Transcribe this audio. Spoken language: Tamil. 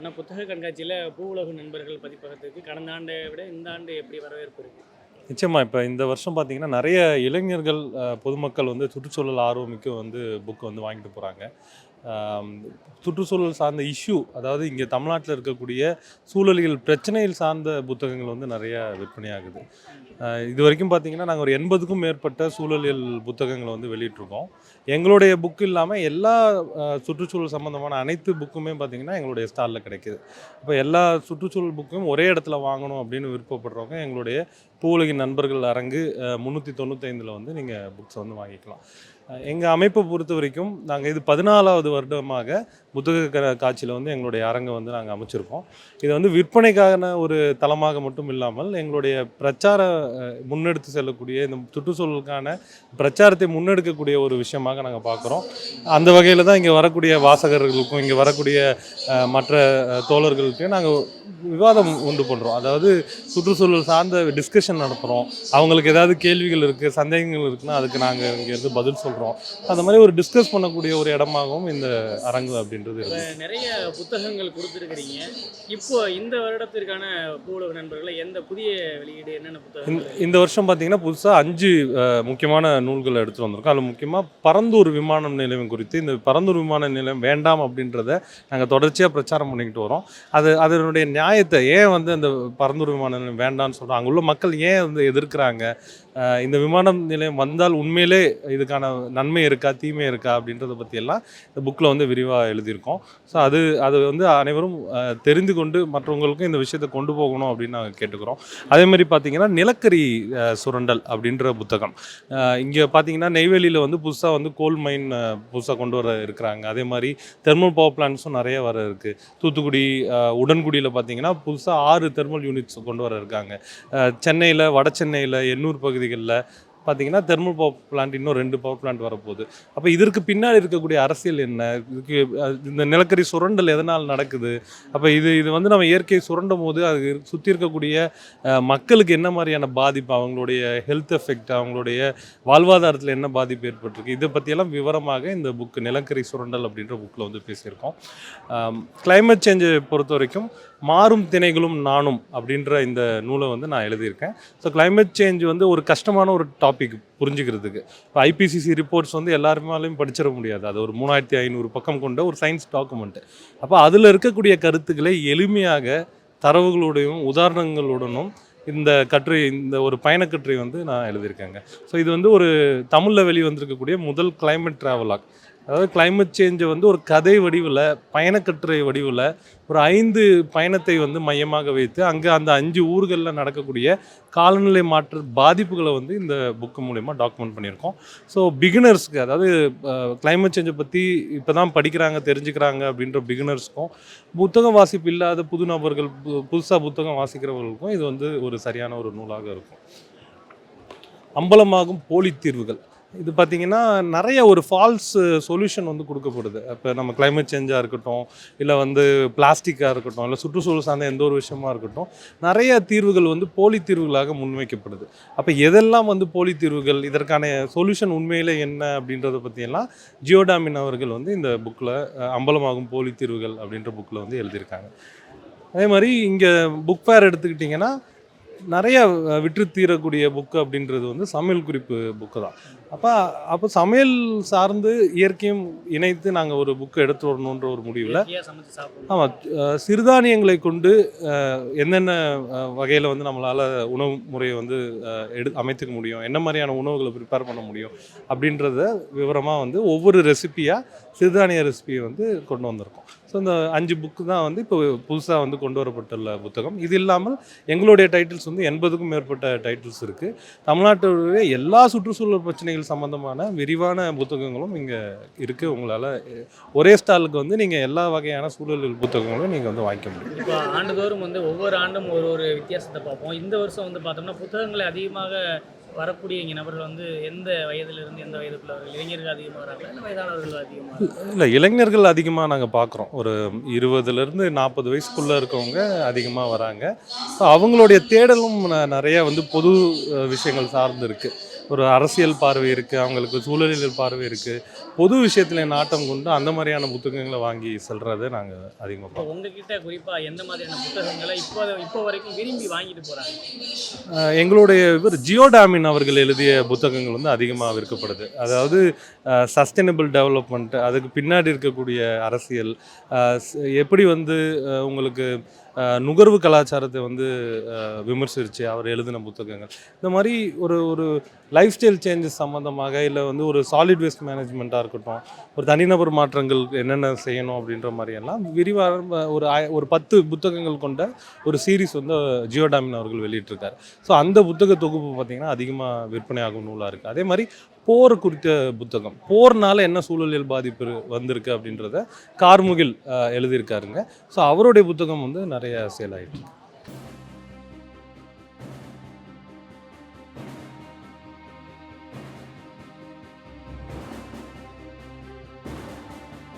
ஆனால் புத்தக கண்காட்சியில் பூவுலகு நண்பர்கள் பதிப்பகத்துக்கு கடந்த ஆண்டை விட இந்த ஆண்டு எப்படி வரவேற்பு இருக்குது நிச்சயமாக இப்போ இந்த வருஷம் பார்த்தீங்கன்னா நிறைய இளைஞர்கள் பொதுமக்கள் வந்து சுற்றுச்சூழல் ஆர்வமிக்க வந்து புக் வந்து வாங்கிட்டு போகிறாங்க சுற்றுச்சூழல் சார்ந்த இஷ்யூ அதாவது இங்கே தமிழ்நாட்டில் இருக்கக்கூடிய சூழலியல் பிரச்சனைகள் சார்ந்த புத்தகங்கள் வந்து நிறைய விற்பனையாகுது. இது வரைக்கும் பார்த்தீங்கன்னா நாங்கள் ஒரு எண்பதுக்கும் மேற்பட்ட சூழலியல் புத்தகங்களை வந்து வெளியிட்டிருக்கோம். எங்களுடைய புக் இல்லாமல் எல்லா சுற்றுச்சூழல் சம்மந்தமான அனைத்து புக்குமே பார்த்தீங்கன்னா எங்களுடைய ஸ்டாலில் கிடைக்குது. இப்போ எல்லா சுற்றுச்சூழல் புக்கும் ஒரே இடத்துல வாங்கணும் அப்படின்னு விருப்பப்படுறவங்க எங்களுடைய பூவுலகின் நண்பர்கள் அரங்கு முந்நூற்றி தொண்ணூத்தைந்தில் வந்து நீங்கள் புக்ஸை வந்து வாங்கிக்கலாம். எங்கள் அமைப்பை பொறுத்த வரைக்கும் நாங்கள் இது பதினாலாவது வருடமாக புத்தக காட்சியில் வந்து எங்களுடைய அரங்கை வந்து நாங்கள் அமைச்சிருக்கோம். இது வந்து விற்பனைக்கான ஒரு தளமாக மட்டும் இல்லாமல் எங்களுடைய பிரச்சார முன்னெடுத்து செல்லக்கூடிய இந்த சுற்றுச்சூழலுக்கான பிரச்சாரத்தை முன்னெடுக்கக்கூடிய ஒரு விஷயமாக நாங்கள் பார்க்குறோம். அந்த வகையில் தான் இங்கே வரக்கூடிய வாசகர்களுக்கும் இங்கே வரக்கூடிய மற்ற தோழர்களுக்கும் நாங்கள் விவாதம் உண்டு பண்ணுறோம் அதாவது சுற்றுச்சூழல் சார்ந்த டிஸ்கஷன் நடத்துகிறோம் அவங்களுக்கு ஏதாவது கேள்விகள் இருக்குது சந்தேகங்கள் இருக்குன்னா அதுக்கு நாங்கள் இங்கேருந்து பதில் சொல்கிறோம் அந்த மாதிரி ஒரு டிஸ்கஸ் பண்ணக்கூடிய ஒரு இடமாகவும் இந்த அரங்கு அப்படின்றது நிறைய புத்தகங்கள் கொடுத்துருக்கிறீங்க. இப்போ இந்த வருடத்திற்கான பூவுலகு நண்பர்களை எந்த புதிய வெளியீடு என்னென்ன புத்தகங்கள் இந்த வருஷம் பார்த்தீங்கன்னா புதுசாக அஞ்சு முக்கியமான நூல்கள் எடுத்து வந்திருக்கோம். அதில் முக்கியமாக பரந்தூர் விமானம் நிலையம் குறித்து இந்த பரந்தூர் விமான நிலையம் வேண்டாம் அப்படின்றத நாங்கள் தொடர்ச்சியாக பிரச்சாரம் பண்ணிக்கிட்டு வரோம். அது அதனுடைய நியாயத்தை ஏன் வந்து அந்த பரந்தூர் விமான நிலையம் வேண்டாம்னு சொல்கிறாங்க அங்கே உள்ள மக்கள் ஏன் வந்து எதிர்க்கிறாங்க? இந்த விமானம் நிலையம் வந்தால் உண்மையிலே இதுக்கான நன்மை இருக்கா தீமை இருக்கா அப்படின்றத பற்றியெல்லாம் இந்த புக்கில் வந்து விரிவாக எழுதியிருக்கோம். ஸோ அது அது வந்து அனைவரும் தெரிந்து கொண்டு மற்றவங்களுக்கும் இந்த விஷயத்தை கொண்டு போகணும் அப்படின்னு நாங்கள் கேட்டுக்கிறோம். அதே மாதிரி பார்த்தீங்கன்னா நிலக்கரி சுரண்டல் அப்படின்ற புத்தகம். இங்கே பார்த்தீங்கன்னா நெய்வேலியில் வந்து புதுசாக வந்து கோல் மைன் புதுசாக கொண்டு வர இருக்கிறாங்க. அதே மாதிரி தெர்மல் பவர் பிளான்ஸும் நிறைய வர இருக்குது தூத்துக்குடி உடன்குடியில் பார்த்தீங்கன்னா புதுசாக ஆறு தெர்மல் யூனிட்ஸ் கொண்டு வர இருக்காங்க. சென்னையில் வட சென்னையில் எண்ணூர் பகுதிகளில் பார்த்தீங்கன்னா தெர்மல் பவர் பிளான்ட் இன்னும் ரெண்டு பவர் பிளான்ட் வரப்போகுது. அப்போ இதற்கு பின்னாடி இருக்கக்கூடிய அரசியல் என்ன? இதுக்கு இந்த நிலக்கரி சுரண்டல் எதனால் நடக்குது? அப்போ இது இது வந்து நம்ம இயற்கையை சுரண்டும் போது அது சுற்றி இருக்கக்கூடிய மக்களுக்கு என்ன மாதிரியான பாதிப்பு அவங்களுடைய ஹெல்த் எஃபெக்ட் அவங்களுடைய வாழ்வாதாரத்தில் என்ன பாதிப்பு ஏற்பட்டிருக்கு? இதை பற்றியெல்லாம் விவரமாக இந்த புக் நிலக்கரி சுரண்டல் அப்படின்ற புக்கில் வந்து பேசியிருக்கோம். கிளைமேட் சேஞ்சை பொறுத்த வரைக்கும் மாறும் திணைகளும் நானும் அப்படின்ற இந்த நூலை வந்து நான் எழுதியிருக்கேன். ஸோ கிளைமேட் சேஞ்ச் வந்து ஒரு கஷ்டமான ஒரு டாபிக் புரிஞ்சுக்கிறதுக்கு. இப்போ ஐபிசிசி ரிப்போர்ட்ஸ் வந்து எல்லாருமாலையும் படிச்சிட முடியாது. அது ஒரு மூணாயிரத்தி ஐநூறு பக்கம் கொண்ட ஒரு சயின்ஸ் டாக்குமெண்ட் அப்போ அதில் இருக்கக்கூடிய கருத்துக்களை எளிமையாக தரவுகளுடையும் உதாரணங்களுடனும் இந்த கட்டுரை இந்த ஒரு பயணக்கட்டுரை வந்து நான் எழுதியிருக்கேங்க. ஸோ இது வந்து ஒரு தமிழில் வெளிவந்திருக்கக்கூடிய முதல் கிளைமேட் ட்ராவலாக் அதாவது கிளைமேட் சேஞ்சை வந்து ஒரு கதை வடிவில் பயணக்கட்டுரை வடிவில் ஒரு ஐந்து பயணத்தை வந்து மையமாக வைத்து அங்கே அந்த அஞ்சு ஊர்களில் நடக்கக்கூடிய காலநிலை மாற்ற பாதிப்புகளை வந்து இந்த புக்கு மூலயமா டாக்குமெண்ட் பண்ணியிருக்கோம். ஸோ பிகினர்ஸ்க்கு அதாவது கிளைமேட் சேஞ்சை பற்றி இப்போ தான் படிக்கிறாங்க தெரிஞ்சுக்கிறாங்க அப்படின்ற பிகினர்ஸ்க்கும் புத்தகம் வாசிப்பு இல்லாத புது நபர்கள் புதுசாக புத்தகம் வாசிக்கிறவர்களுக்கும் இது வந்து ஒரு சரியான ஒரு நூலாக இருக்கும். அம்பலமாகும் போலி தீர்வுகள். இது பார்த்தீங்கன்னா நிறைய ஒரு ஃபால்ஸ் சொல்யூஷன் வந்து கொடுக்கப்படுது. இப்போ நம்ம கிளைமேட் சேஞ்சாக இருக்கட்டும் இல்லை வந்து பிளாஸ்டிக்காக இருக்கட்டும் இல்லை சுற்றுச்சூழல் சார்ந்த எந்த ஒரு விஷயமா இருக்கட்டும் நிறைய தீர்வுகள் வந்து போலி தீர்வுகளாக முன்வைக்கப்படுது. அப்போ எதெல்லாம் வந்து போலி தீர்வுகள் இதற்கான சொல்யூஷன் உண்மையில் என்ன அப்படின்றத பற்றியெல்லாம் ஜியோடாமின் அவர்கள் வந்து இந்த புக்கில் அம்பலமாகும் போலி தீர்வுகள் அப்படின்ற புக்கில் வந்து எழுதியிருக்காங்க. அதே மாதிரி இங்கே புக் ஃபேர் எடுத்துக்கிட்டிங்கன்னா நிறைய விற்று தீரக்கூடிய புக்கு அப்படின்றது வந்து சமையல் குறிப்பு புக்கு தான். அப்போ அப்போ சமையல் சார்ந்து இயற்கையும் இணைத்து நாங்கள் ஒரு புக்கு எடுத்து வரணுன்ற ஒரு முடிவில் ஆமாம் சிறுதானியங்களை கொண்டு என்னென்ன வகையில் வந்து நம்மளால் உணவு முறையை வந்து எடு அமைத்துக்க முடியும் என்ன மாதிரியான உணவுகளை ப்ரிப்பேர் பண்ண முடியும் அப்படின்றத விவரமாக வந்து ஒவ்வொரு ரெசிபியாக சிறுதானிய ரெசிபியை வந்து கொண்டு வந்திருக்கோம். ஸோ இந்த அஞ்சு புக்கு தான் வந்து இப்போ புதுசாக வந்து கொண்டு வரப்பட்டுள்ள புத்தகம். இது இல்லாமல் எங்களுடைய டைட்டில்ஸ் வந்து எண்பதுக்கும் மேற்பட்ட டைட்டில்ஸ் இருக்குது தமிழ்நாட்டுடைய எல்லா சுற்றுச்சூழல் பிரச்சனைகள் சம்பந்தமான விரிவான புத்தகங்களும் இங்கே இருக்குது உங்களால் ஒரே ஸ்டாலுக்கு வந்து நீங்கள் எல்லா வகையான சூழல் புத்தகங்களும் நீங்கள் வந்து வாங்கிக்க முடியும். இப்போ ஆண்டுதோறும் வந்து ஒவ்வொரு ஆண்டும் ஒரு ஒரு வித்தியாசத்தை பார்ப்போம். இந்த வருஷம் வந்து பார்த்தோம்னா புத்தகங்களை அதிகமாக வரக்கூடிய இங்கே நபர்கள் வந்து எந்த வயதிலிருந்து எந்த வயதுக்குள்ளவர்கள் இளைஞர்கள் அதிகமாக வராங்களா இல்லை வயதானவர்கள் அதிகமாக இல்லை இளைஞர்கள் அதிகமாக நாங்கள் பார்க்குறோம் ஒரு இருபதுலேருந்து நாற்பது வயசுக்குள்ளே இருக்கவங்க அதிகமாக வராங்க. ஸோ அவங்களுடைய தேடலும் ந- நிறைய வந்து பொது விஷயங்கள் சார்ந்து இருக்குது ஒரு அரசியல் பார்வை இருக்குது அவங்களுக்கு சூழலியல் பார்வை இருக்குது பொது விஷயத்தில் நாட்டம் கொண்டு அந்த மாதிரியான புத்தகங்களை வாங்கி செல்றதை நாங்கள் அதிகமாக பார்ப்போம் உங்ககிட்ட குறிப்பா எந்த மாதிரியான புத்தகங்களை இப்போ இப்போ வரைக்கும் விரும்பி வாங்கிட்டு போறாங்க? அஹ் எங்களுடைய இவர் ஜியோடாமின் அவர்கள் எழுதிய புத்தகங்கள் வந்து அதிகமாக விற்கப்படுது. அதாவது சஸ்டைனபிள் டெவலப்மெண்ட் அதுக்கு பின்னாடி இருக்கக்கூடிய அரசியல் எப்படி வந்து உங்களுக்கு நுகர்வு கலாச்சாரத்தை வந்து அஹ் விமர்சிச்சு அவர் எழுதின புத்தகங்கள். இந்த மாதிரி ஒரு ஒரு லைஃப் ஸ்டைல் சேஞ்சஸ் சம்மந்தமாக இல்லை வந்து ஒரு சாலிட் வேஸ்ட் மேனேஜ்மெண்ட்டாக இருக்கட்டும் ஒரு தனிநபர் மாற்றங்கள் என்னென்ன செய்யணும் அப்படின்ற மாதிரியெல்லாம் விரிவாக ஒரு ஒரு பத்து புத்தகங்கள் கொண்ட ஒரு சீரிஸ் வந்து ஜியோடாமின் அவர்கள் வெளியிட்டிருக்காரு. ஸோ அந்த புத்தக தொகுப்பு பார்த்திங்கன்னா அதிகமாக விற்பனையாகும் நூலாக இருக்குது அதே மாதிரி போர் குறித்த புத்தகம். போர்னால என்ன சூழலியல் பாதிப்பு வந்திருக்கு அப்படின்றத கார்முகில் எழுதியிருக்காருங்க. ஸோ அவருடைய புத்தகம் வந்து நிறைய சேல் ஆகிட்டு